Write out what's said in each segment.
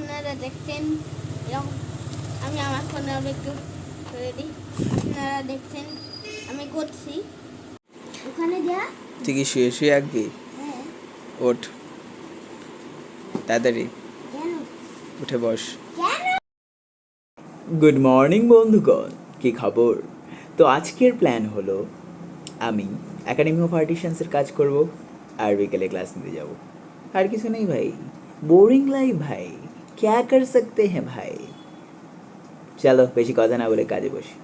আপনারা দেখছেন? এরকম। আমি আমার ফোনে একটু করে দিই। আপনারা দেখছেন? আমি করছি। ওখানে যা। তুই কি শুয়ে শুয়ে আঁকবি? হ্যাঁ। ওঠ। তাড়াতাড়ি। উঠে বস। গুড মর্নিং বন্ধুগণ। কি খবর? তো আজকের প্ল্যান হলো আমি একাডেমি অফ আর্টিশানসের কাজ করব আর বিকেলে ক্লাস নিতে যাব। আর কিছু নেই ভাই। বোরিং লাইফ ভাই। ক্যা কর সকতে হ্যাঁ ভাই চলো বেশি কথা না বলে কাজে বসি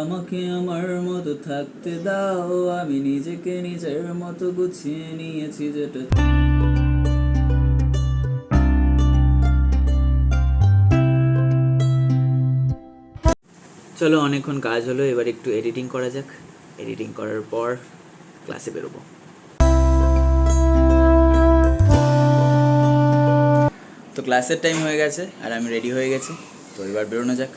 আমাকে আমার মতো থাকতে দাও আমি নিজেকে নিজের মতো গুছিয়ে নিয়েছি যেটা চলো অনেকক্ষণ কাজ হলো এবার একটু এডিটিং করা যাক। এডিটিং করার পর ক্লাসে বেরোবো। তো ক্লাসের টাইম হয়ে গেছে আর আমি রেডি হয়ে গেছি। তো এবার বেরোনো যাক।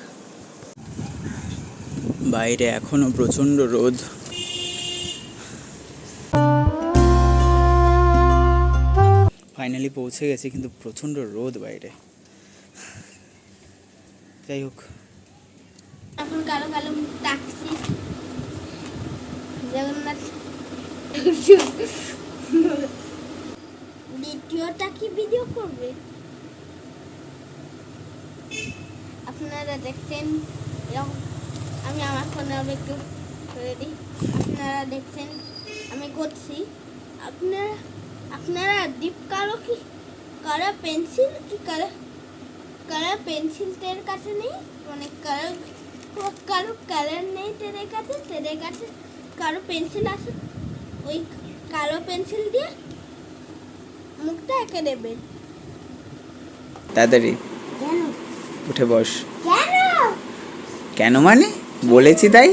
বাইরে এখনও প্রচণ্ড রোদ। ফাইনালি পৌঁছে গেছি, কিন্তু প্রচণ্ড রোদ বাইরে। যাই হোক। এখন দ্বিতীয়টা কি ভিডিও করবে? আপনারা দেখছেন? এরকম আমি আমার ফোনে আবার একটু করে দিই। আপনারা দেখছেন আমি করছি। আপনারা আপনারা ডিপ কালো কি? কারা পেন্সিল কি কারা কালার পেন্সিলদের কাছে নেই? মানে কালার কারও কালার নেই তাদের কাছে? তাদের কাছে কারও পেন্সিল আছে? ওই কালো পেন্সিল দিয়ে মুখটা এঁকে দেবেন। তাড়াতাড়ি। উঠে বস। কেন? মানে? বলেছি তাই?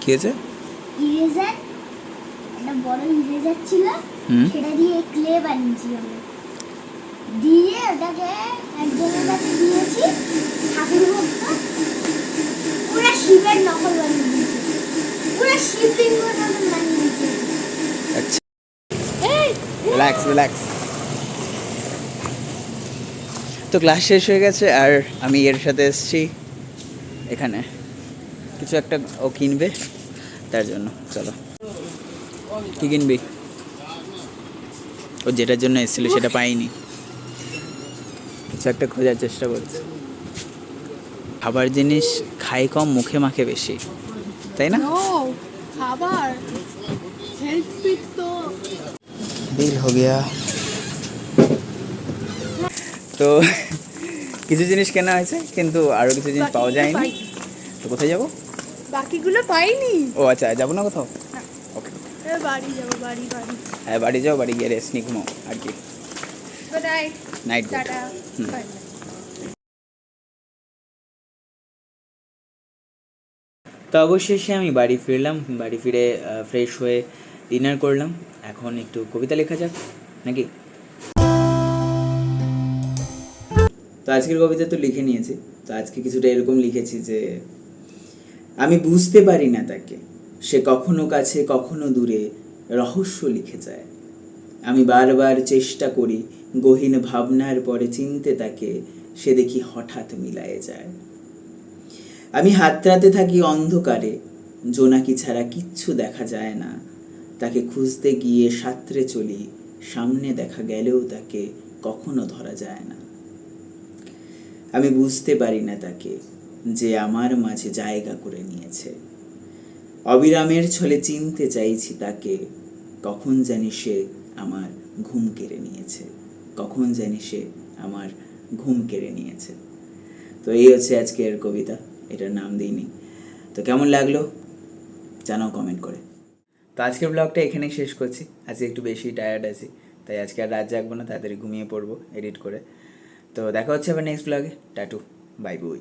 কি হয়েছে? ইরেজার একটা বড় ইরেজার ছিল সেটা দিয়ে ক্লে বানিয়েছি আমরা। দিয়ে ওটাকে একজনের কাছে দিয়েছি ঠাকুর ভক্ত। পুরো শিবের নকল বানিয়ে দিয়েছে। পুরো শিবলিঙ্গের মতন বানিয়ে দিয়েছে। আচ্ছা। রিল্যাক্স রিল্যাক্স তো ক্লাস শেষ হয়ে গেছে আর আমি এর সাথে এসেছি এখানে। কিছু একটা ও কিনবে তার জন্য চলো। কি কিনবি? ও যেটার জন্য এসেছিল সেটা পাইনি। কিছু একটা খোঁজার চেষ্টা করছে। খাবার জিনিস খাই কম মুখে মাখে বেশি। তাই না? नो খাবার। হেলথ বিল হো গিয়া তো কিছু জিনিস কেনা হয়েছে কিন্তু আরও কিছু জিনিস পাওয়া যায়নি। তো কোথায় যাব? বাকিগুলো পাইনি। ও আচ্ছা যাব না কোথাও? ওকে বাড়ি যাব বাড়ি বাড়ি। হ্যাঁ বাড়ি যাও বাড়ি গিয়ে রেস্ট নি ঘুমাও আর কি। Good night tata. তো অবশেষে আমি বাড়ি ফিরলাম বাড়ি ফিরে ফ্রেশ হয়ে ডিনার করলাম। এখন একটু কবিতা লেখা যাক নাকি? তো আজকের কবিতা তো লিখে নিয়েছি। তো আজকে কিছুটা এরকম লিখেছি যে, আমি বুঝতে পারি না তাকে। সে কখনো কাছে, কখনো দূরে রহস্য লিখে যায়। আমি বারবার চেষ্টা করি গহীন ভাবনার পরে চিনতে তাকে, সে দেখি হঠাৎ মিলায়ে যায়। আমি হাতড়াতে থাকি অন্ধকারে, জোনাকি ছাড়া কিচ্ছু দেখা যায় না। তাকে খুঁজতে গিয়ে সাঁতরে চলি, সামনে দেখা গেলেও তাকে কখনো ধরা যায় না। আমি বুঝতে পারি না তাকে, যে আমার মাঝে জায়গা করে নিয়েছে। অবিরামের ছলে চিনতে চাইছি তাকে, কখন জানি সে আমার ঘুম কেড়ে নিয়েছে, কখন জানি সে আমার ঘুম কেড়ে নিয়েছে। তো এই হচ্ছে আজকের কবিতা, এটার নাম দিইনি। তো কেমন লাগল? জানাও কমেন্ট করে। তো আজকের ব্লগটা এখানেই শেষ করছি। আজকে একটু বেশি টায়ার্ড আছি, তাই আজকে আর রাত জাগবো না, তাড়াতাড়ি ঘুমিয়ে পড়ব এডিট করে। তো দেখা হচ্ছে আবার নেক্সট ব্লগে টাটু বাই বই